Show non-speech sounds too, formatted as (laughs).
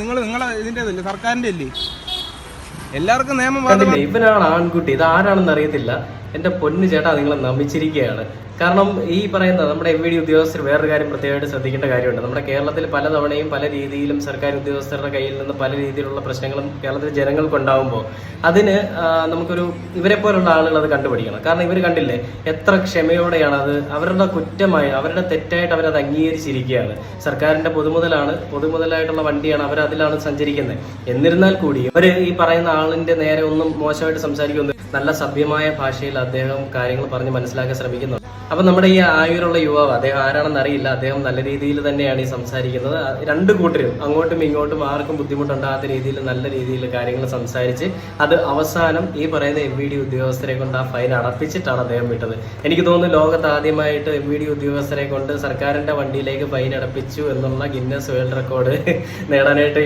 നിങ്ങൾ നിങ്ങളെ ഇതിന്റെ സർക്കാരിന്റെ സർക്കാരിന്റെ അല്ലേ എല്ലാവർക്കും നിയമം ഇവനാണ് ആൺകുട്ടി. ഇത് ആരാണെന്ന് അറിയത്തില്ല. എന്റെ പൊന്നു ചേട്ടാ നിങ്ങളെ നമിച്ചിരിക്കുകയാണ്. കാരണം ഈ പറയുന്ന നമ്മുടെ എം വി ഡി ഉദ്യോഗസ്ഥർ വേറൊരു കാര്യം പ്രത്യേകമായിട്ട് ശ്രദ്ധിക്കേണ്ട കാര്യമുണ്ട്. നമ്മുടെ കേരളത്തിൽ പലതവണയും പല രീതിയിലും സർക്കാർ ഉദ്യോഗസ്ഥരുടെ കയ്യിൽ നിന്ന് പല രീതിയിലുള്ള പ്രശ്നങ്ങളും കേരളത്തിലെ ജനങ്ങൾക്ക് ഉണ്ടാകുമ്പോൾ അതിന് നമുക്കൊരു ഇവരെ പോലുള്ള ആളുകൾ അത് കണ്ടുപിടിക്കണം. കാരണം ഇവർ കണ്ടില്ലേ എത്ര ക്ഷമയോടെയാണ് അത് അവരുടെ കുറ്റമായി അവരുടെ തെറ്റായിട്ട് അവരത് അംഗീകരിച്ചിരിക്കുകയാണ്. സർക്കാരിന്റെ പൊതുമുതലാണ് പൊതുമുതലായിട്ടുള്ള വണ്ടിയാണ് അവർ അതിലാണ് സഞ്ചരിക്കുന്നത്. എന്നിരുന്നാൽ കൂടി അവർ ഈ പറയുന്ന ആളിന്റെ നേരെ ഒന്നും മോശമായിട്ട് സംസാരിക്കുന്നു നല്ല സഭ്യമായ ഭാഷയിൽ അദ്ദേഹം കാര്യങ്ങൾ പറഞ്ഞ് മനസ്സിലാക്കാൻ ശ്രമിക്കുന്നുണ്ട്. അപ്പൊ നമ്മുടെ ഈ ആയുരുള്ള യുവാവ് അദ്ദേഹം ആരാണെന്ന് അറിയില്ല. അദ്ദേഹം നല്ല രീതിയിൽ തന്നെയാണ് ഈ സംസാരിക്കുന്നത്. രണ്ട് കൂട്ടരും അങ്ങോട്ടും ഇങ്ങോട്ടും ആർക്കും ബുദ്ധിമുട്ടുണ്ടാകാത്ത രീതിയിൽ നല്ല രീതിയിൽ കാര്യങ്ങൾ സംസാരിച്ച് അത് അവസാനം ഈ പറയുന്ന എം വി ഡി ഉദ്യോഗസ്ഥരെ കൊണ്ട് ആ ഫൈൻ അടപ്പിച്ചിട്ടാണ് അദ്ദേഹം വിട്ടത്. എനിക്ക് തോന്നുന്നു ലോകത്ത് ആദ്യമായിട്ട് എം വി ഡി ഉദ്യോഗസ്ഥരെ കൊണ്ട് സർക്കാരിന്റെ വണ്ടിയിലേക്ക് ഫൈൻ അടപ്പിച്ചു എന്നുള്ള ഗിന്നസ് വേൾഡ് റെക്കോർഡ് (laughs) നേടാനായിട്ട്